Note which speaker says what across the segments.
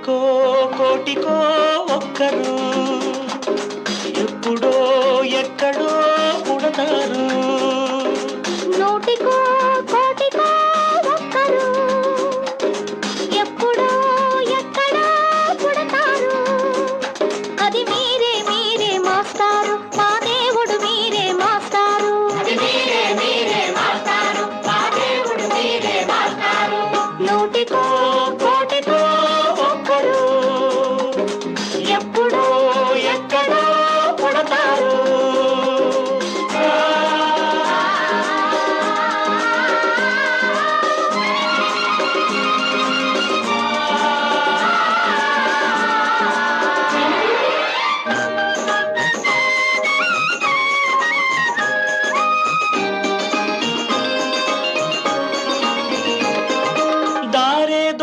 Speaker 1: కోటికో
Speaker 2: కోటికో ఒక్కరు. ఎప్పుడో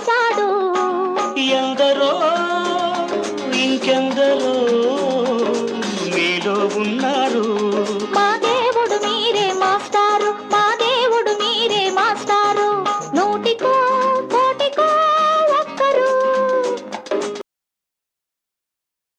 Speaker 1: చేశాడు. ఎందరో ఇంకెందరో మీలో ఉన్నారు